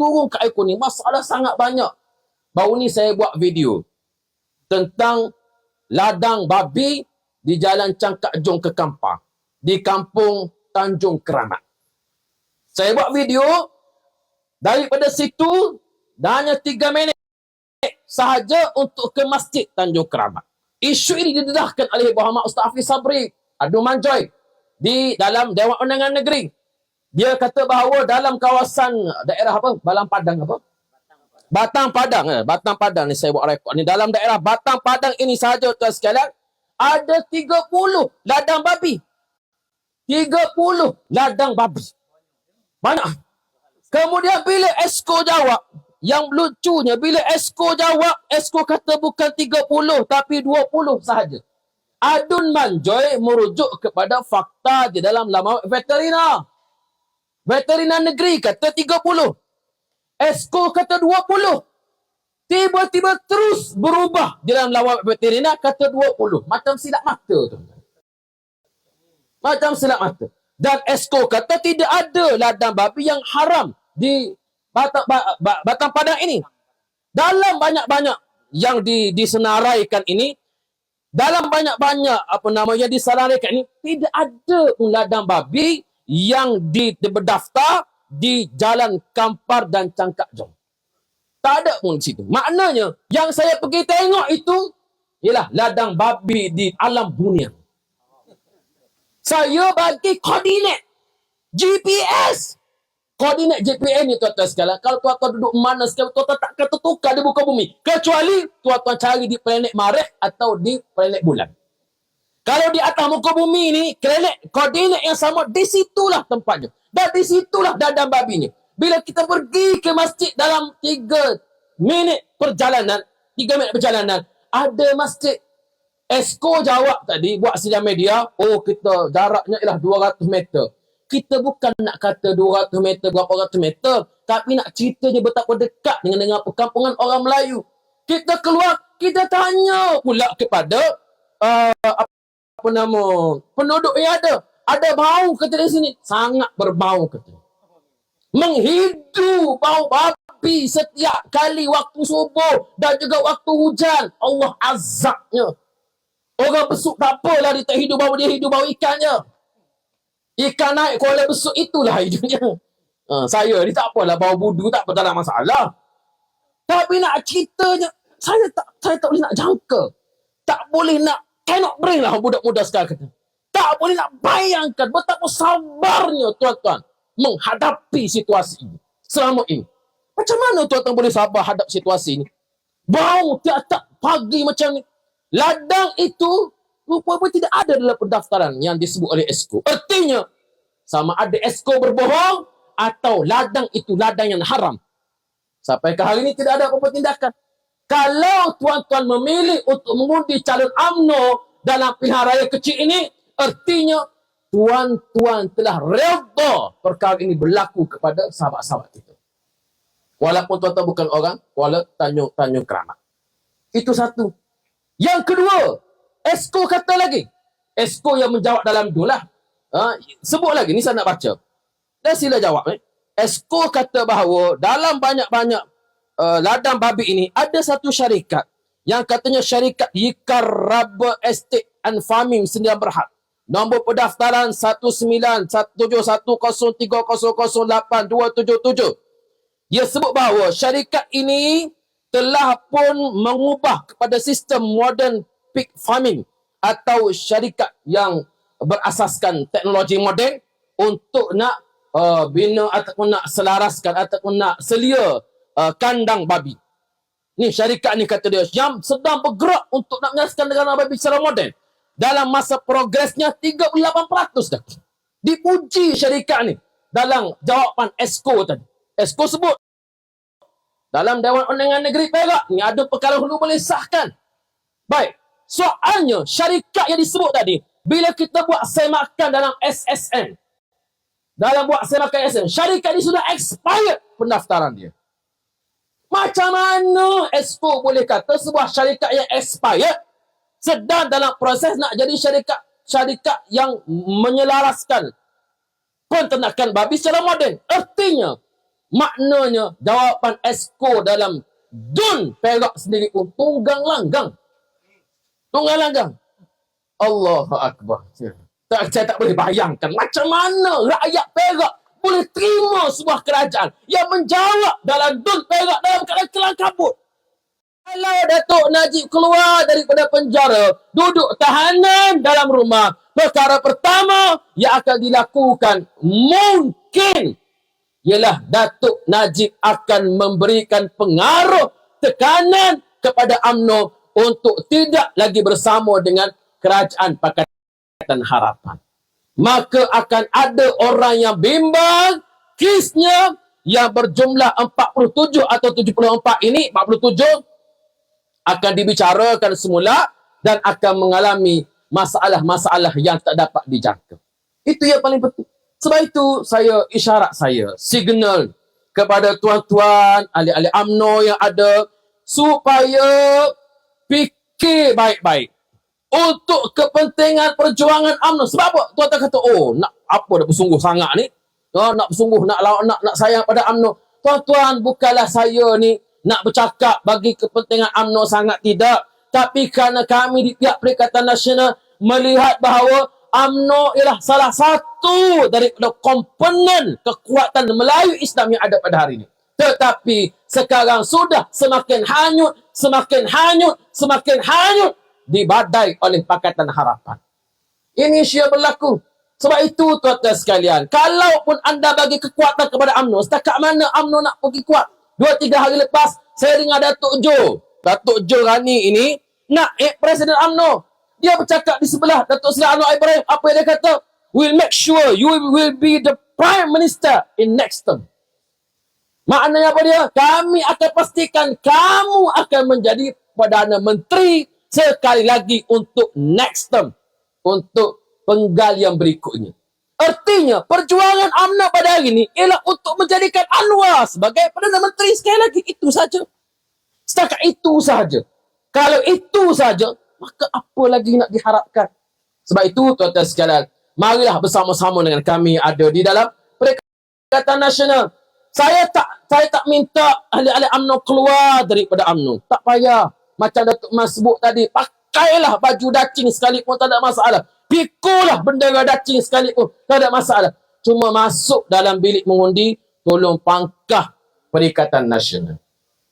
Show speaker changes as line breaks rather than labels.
turun ke air ni masalah sangat banyak. Baru ni saya buat video tentang ladang babi di Jalan Cangkak Jong ke Kampar di kampung Tanjung Keramat. Saya buat video daripada situ hanya 3 minit sahaja untuk ke Masjid Tanjung Keramat. Isu ini didedahkan oleh Muhammad Ustaz Hafiz Sabri Adu Manjoy di dalam Dewan Undangan Negeri. Dia kata bahawa dalam kawasan daerah apa? Balang Padang apa? Batang Padang. Eh? Batang Padang ni saya buat rekod ni. Dalam daerah Batang Padang ini sahaja tuan sekalian. Ada 30 ladang babi. 30 ladang babi. Banyak. Kemudian bila Esko jawab. Yang lucunya bila Esko jawab. Esko kata bukan 30 tapi 20 sahaja. Adun Manjoy merujuk kepada fakta di dalam laman veterina. Veterina negeri kata 30. Esko kata 20. Tiba-tiba terus berubah dalam lawan veterina kata 20. Macam silap mata tu. Macam silap mata. Dan Esko kata tidak ada ladang babi yang haram di Batang, batang Padang ini. Dalam banyak-banyak yang di, disenaraikan ini, dalam banyak-banyak apa namanya disenaraikan ini, tidak ada ladang babi yang di, berdaftar di Jalan Kampar dan Cangkak Jong. Tak ada pun di situ. Maknanya, yang saya pergi tengok itu, ialah ladang babi di alam bunian. Saya bagi koordinat GPS. Koordinat GPS ni tuan-tuan sekalian. Kalau tuan-tuan duduk mana sekarang, tuan-tuan tak kata tukar di muka bumi. Kecuali tuan-tuan cari di planet Marek atau di planet bulan. Kalau di atas muka bumi ni, koordinat, koordinat yang sama, di situlah tempatnya. Dan di situlah dadam babinya. Bila kita pergi ke masjid dalam 3 minit perjalanan, 3 minit perjalanan, ada masjid. Esko jawab tadi, buat sidang media, oh kita jaraknya ialah 200 meter. Kita bukan nak kata 200 meter, berapa ratus meter. Tapi nak cerita je betapa dekat dengan dengan perkampungan orang Melayu. Kita keluar, kita tanya pula kepada uh, apa nama penduduk yang ada ada bau kata di sini. Sangat berbau kata. Menghidu bau babi setiap kali waktu subuh dan juga waktu hujan. Allah azabnya. Orang besuk tak apalah dia tak hidup bau dia hidup bau ikannya. Ikan naik kuala besuk itulah hidupnya. Ha, saya ni tak apalah bau budu tak apa tak ada masalah. Tapi nak ceritanya saya tak saya tak boleh nak jangka. Tak boleh nak cannot bring lah budak muda sekarang tak boleh nak bayangkan betapa sabarnya tuan-tuan menghadapi situasi ini. Selama ini. Macam mana tuan-tuan boleh sabar hadap situasi ini? Bau tiap-tiap pagi macam ni. Ladang itu rupa-rupa tidak ada dalam pendaftaran yang disebut oleh Esko. Artinya, sama ada Esko berbohong atau ladang itu ladang yang haram. Sampai ke hari ini tidak ada apa-apa tindakan. Kalau tuan-tuan memilih untuk mengundi calon UMNO dalam pilihan raya kecil ini, Artinya tuan-tuan telah redha perkara ini berlaku kepada sahabat-sahabat kita. Walaupun tuan-tuan bukan orang Tanjung Tanjung Keramat. Itu satu. Yang kedua, Esko kata lagi. Esko yang menjawab dalam tu lah. Ha, sebut lagi, ni saya nak baca. Dan sila jawab. Eh. Esko kata bahawa dalam banyak-banyak uh, ladang babi ini ada satu syarikat yang katanya syarikat Yikar Rubber Estate and Farming Sendirian Berhad Nombor pendaftaran 197103008277. Ia sebut bahawa syarikat ini telah pun mengubah kepada sistem modern pig farming atau syarikat yang berasaskan teknologi moden untuk nak uh, bina ataupun nak selaraskan ataupun nak selia uh, kandang babi. Ni syarikat ni kata dia yang sedang bergerak untuk nak menyaksikan negara babi secara moden dalam masa progresnya 38% dah. Dipuji syarikat ni dalam jawapan ESCO tadi. ESCO sebut dalam Dewan Undangan Negeri Perak ni ada perkara hulu boleh sahkan. Baik, soalnya syarikat yang disebut tadi bila kita buat semakan dalam SSN dalam buat semakan SSN syarikat ni sudah expired pendaftaran dia. Macam mana ESCO boleh kata sebuah syarikat yang expired sedang dalam proses nak jadi syarikat syarikat yang menyelaraskan penternakan babi secara moden. Artinya, maknanya jawapan esko dalam dun perak sendiri pun tunggang langgang. Tunggang langgang. Allahu Akbar. Saya tak boleh bayangkan macam mana rakyat perak boleh terima sebuah kerajaan yang menjawab dalam dun perak dalam keadaan kelang kabut. Kalau Datuk Najib keluar daripada penjara, duduk tahanan dalam rumah, perkara pertama yang akan dilakukan mungkin ialah Datuk Najib akan memberikan pengaruh tekanan kepada AMNO untuk tidak lagi bersama dengan kerajaan Pakatan Harapan. Maka akan ada orang yang bimbang kisnya yang berjumlah 47 atau 74 ini 47 akan dibicarakan semula dan akan mengalami masalah-masalah yang tak dapat dijangka. Itu yang paling penting. Sebab itu saya isyarat saya, signal kepada tuan-tuan, ahli-ahli AMNO yang ada supaya fikir baik-baik untuk kepentingan perjuangan AMNO. Sebab apa? Tuan-tuan kata, oh nak apa dah bersungguh sangat ni? Oh, nak bersungguh, nak lawan, nak, nak sayang pada AMNO. Tuan-tuan, bukanlah saya ni nak bercakap bagi kepentingan UMNO sangat tidak. Tapi kerana kami di pihak Perikatan Nasional melihat bahawa UMNO ialah salah satu daripada komponen kekuatan Melayu Islam yang ada pada hari ini. Tetapi sekarang sudah semakin hanyut, semakin hanyut, semakin hanyut dibadai oleh Pakatan Harapan. Ini syia berlaku. Sebab itu tuan-tuan sekalian, kalaupun anda bagi kekuatan kepada UMNO, setakat mana UMNO nak pergi kuat? Dua tiga hari lepas saya dengar Datuk Jo. Datuk Jo Rani ini nak eh, Presiden UMNO. Dia bercakap di sebelah Datuk Seri Anwar Ibrahim. Apa yang dia kata? We'll make sure you will be the Prime Minister in next term. Maknanya apa dia? Kami akan pastikan kamu akan menjadi Perdana Menteri sekali lagi untuk next term. Untuk penggal yang berikutnya. Artinya, perjuangan UMNO pada hari ini ialah untuk menjadikan Anwar sebagai Perdana Menteri sekali lagi. Itu saja. Setakat itu saja. Kalau itu saja, maka apa lagi nak diharapkan? Sebab itu, tuan-tuan sekalian, marilah bersama-sama dengan kami ada di dalam Perikatan Nasional. Saya tak saya tak minta ahli-ahli UMNO keluar daripada UMNO. Tak payah. Macam Datuk Mas sebut tadi, pakailah baju dacing sekalipun tak ada masalah. Pikulah bendera dacing sekalipun. Tak ada masalah. Cuma masuk dalam bilik mengundi, tolong pangkah Perikatan Nasional.